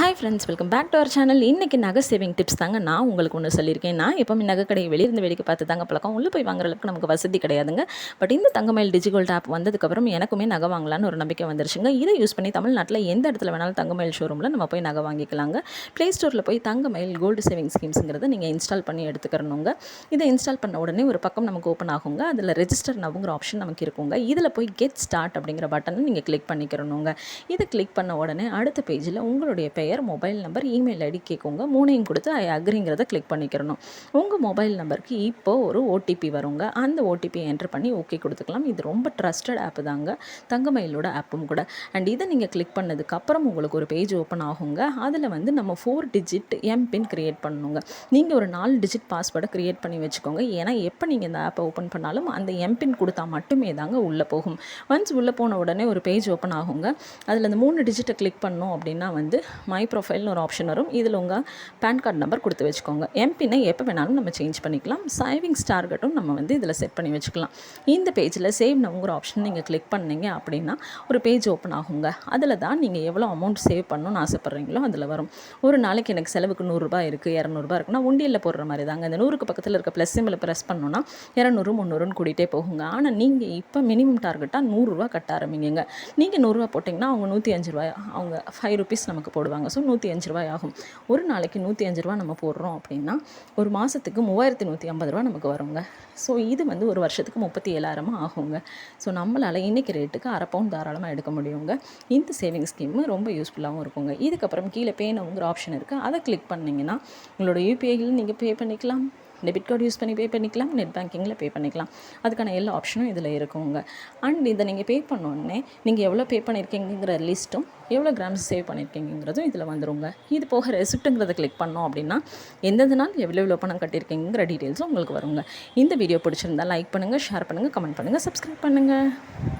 Hi friends welcome back to our channel இன்றைக்கி நகை saving tips தாங்க நான் உங்களுக்கு ஒன்று சொல்லியிருக்கேன். நான் எப்போவுமே நகை கடையை வெளியிருந்து வேடிக்கை பார்த்து தாங்க பழக்கம். உள்ளே போய் வாங்குற அளவுக்கு நமக்கு வசதி கிடையாதுங்க. பட் இந்த தங்கமயில் டிஜிகோல்ட் ஆப் வந்ததுக்கப்புறம் எனக்குமே நகை வாங்கலான்னு ஒரு நம்பிக்கை வந்துருச்சுங்க. இதை யூஸ் பண்ணி தமிழ்நாட்டில் எந்த இடத்துல வேணாலும் தங்கமயில் ஷோரூமில் நம்ம போய் நகை வாங்கிக்கலாங்க. ப்ளே ஸ்டோரில் போய் தங்கமயில் கோல்டு சேவிங் ஸ்கீம்ஸுங்கிறத நீங்கள் இன்ஸ்டால் பண்ணி எடுத்துக்கிறணுங்க. இதை இன்ஸ்டால் பண்ண உடனே ஒரு பக்கம் நமக்கு ஓப்பன் ஆகுங்க. அதில் ரெஜிஸ்டர் நவுங்கிற ஆப்ஷன் நமக்கு இருக்குங்க. இதில் போய் கெட் ஸ்டார்ட் அப்படிங்கிற பட்டனை நீங்கள் கிளிக் பண்ணிக்கிறணுங்க. இதை கிளிக் பண்ண உடனே அடுத்த பேஜில் உங்களுடைய பெயர் மொபைல் நம்பர் இமெயில் ஐடி கேட்குங்க. மூணையும் கொடுத்து ஐ அக்ரிங்கிறத கிளிக் பண்ணிக்கிறணும். உங்கள் மொபைல் நம்பருக்கு இப்போ ஒரு ஓடிபி வருங்க. அந்த ஓடிபி என்டர் பண்ணி ஓகே கொடுத்துக்கலாம். இது ரொம்ப ட்ரஸ்டட் ஆப் தாங்க. தங்கமயிலோட ஆப்பும் கூட. அண்ட் இதை நீங்கள் கிளிக் பண்ணதுக்கப்புறம் உங்களுக்கு ஒரு பேஜ் ஓப்பன் ஆகுங்க. அதில் வந்து நம்ம ஃபோர் டிஜிட் எம்பின் க்ரியேட் பண்ணணுங்க. நீங்கள் ஒரு நாலு டிஜிட் பாஸ்வேர்டை க்ரியேட் பண்ணி வச்சுக்கோங்க. ஏன்னா எப்போ நீங்கள் இந்த ஆப்பை ஓப்பன் பண்ணாலும் அந்த எம்பின் கொடுத்தா மட்டுமே தாங்க உள்ளே போகும். ஒன்ஸ் உள்ளே போன உடனே ஒரு பேஜ் ஓப்பன் ஆகுங்க. அதில் அந்த மூணு டிஜிட்டை கிளிக் பண்ணோம் அப்படின்னா வந்து மை ப்ரொஃபைல்னு ஒரு ஆப்ஷன் வரும். இதில் உங்கள் பேன் கார்டு நம்பர் கொடுத்து வச்சுக்கோங்க. எம்பினை எப்போ வேணாலும் நம்ம சேஞ்ச் பண்ணிக்கலாம். சேவிங்ஸ் டார்கெட்டும் நம்ம வந்து இதில் செட் பண்ணி வச்சுக்கலாம். இந்த பேஜில் சேவ் நவுங்கிற ஆப்ஷன் நீங்கள் கிளிக் பண்ணீங்க அப்படின்னா ஒரு பேஜ் ஓப்பன் ஆகுங்க. அதில் தான் நீங்கள் எவ்வளோ அமௌண்ட் சேவ் பண்ணணும்னு ஆசைப்பட்றீங்களோ அதில் வரும். ஒரு நாளைக்கு எனக்கு செலவுக்கு நூறுரூபா இருக்குது இரநூறுபா இருக்குன்னா உண்டியலில் போடுற மாதிரி தாங்க. அந்த நூறுக்கு பக்கத்தில் இருக்க ப்ளஸ் சிம்பிளை ப்ரெஸ் பண்ணோன்னா இரநூறு முந்நூறுன்னு கூட்டிகிட்டே போகுங்க. ஆனால் நீங்கள் இப்போ மினிமம் டார்கெட்டாக நூறுரூவா கட்ட ஆரம்பிங்க நீங்கள் நூறுரூவா போட்டிங்கன்னா அவங்க நூற்றி அஞ்சு ரூபாய் அவங்க ஃபைவ் ருபீஸ் நமக்கு போடுவாங்க. ஸோ நூற்றி அஞ்சு ரூபாய் ஆகும். ஒரு நாளைக்கு நூற்றி அஞ்சு ரூபா நம்ம போடுறோம் அப்படின்னா ஒரு மாதத்துக்கு மூவாயிரத்தி நூற்றி ஐம்பது ரூபா நமக்கு வருங்க. ஸோ இது வந்து ஒரு வருஷத்துக்கு முப்பத்தி ஏழாயிரமாக ஆகுங்க. ஸோ நம்மளால் இன்றைக்கி ரேட்டுக்கு அரை பவுண்ட் தாராளமாக எடுக்க முடியுங்க. இந்த சேவிங் ஸ்கீம் ரொம்ப யூஸ்ஃபுல்லாகவும் இருக்குங்க. இதுக்கப்புறம் கீழே பேனவுங்கிற ஆப்ஷன் இருக்குது அதை கிளிக் பண்ணிங்கன்னா உங்களோட யூபிஐயில் நீங்கள் பே பண்ணிக்கலாம். டெபிட் கார்டு யூஸ் பண்ணி பே பண்ணிக்கலாம். நெட் பேங்கிங்கில் பே பண்ணிக்கலாம். அதுக்கான எல்லா ஆப்ஷனும் இதில் இருக்குங்க. அண்ட் இதை நீங்கள் பே பண்ணோடனே நீங்கள் எவ்வளோ பே பண்ணியிருக்கீங்கிற லிஸ்ட்டும் எவ்வளோ கிராம்ஸ் சேவ் பண்ணியிருக்கீங்கிறதும் இதில் வந்துருங்க. இது போக ரெசிப்ட்டுங்கிறத கிளிக் பண்ணோம் அப்படின்னா எந்தெந்த நாள் எவ்வளோ எவ்வளோ பணம் கட்டியிருக்கீங்கிற டீட்டெயில்ஸும் உங்களுக்கு வருங்க. இந்த வீடியோ பிடிச்சிருந்தா லைக் பண்ணுங்கள் ஷேர் பண்ணுங்கள் கமெண்ட் பண்ணுங்கள் சப்ஸ்கிரைப் பண்ணுங்கள்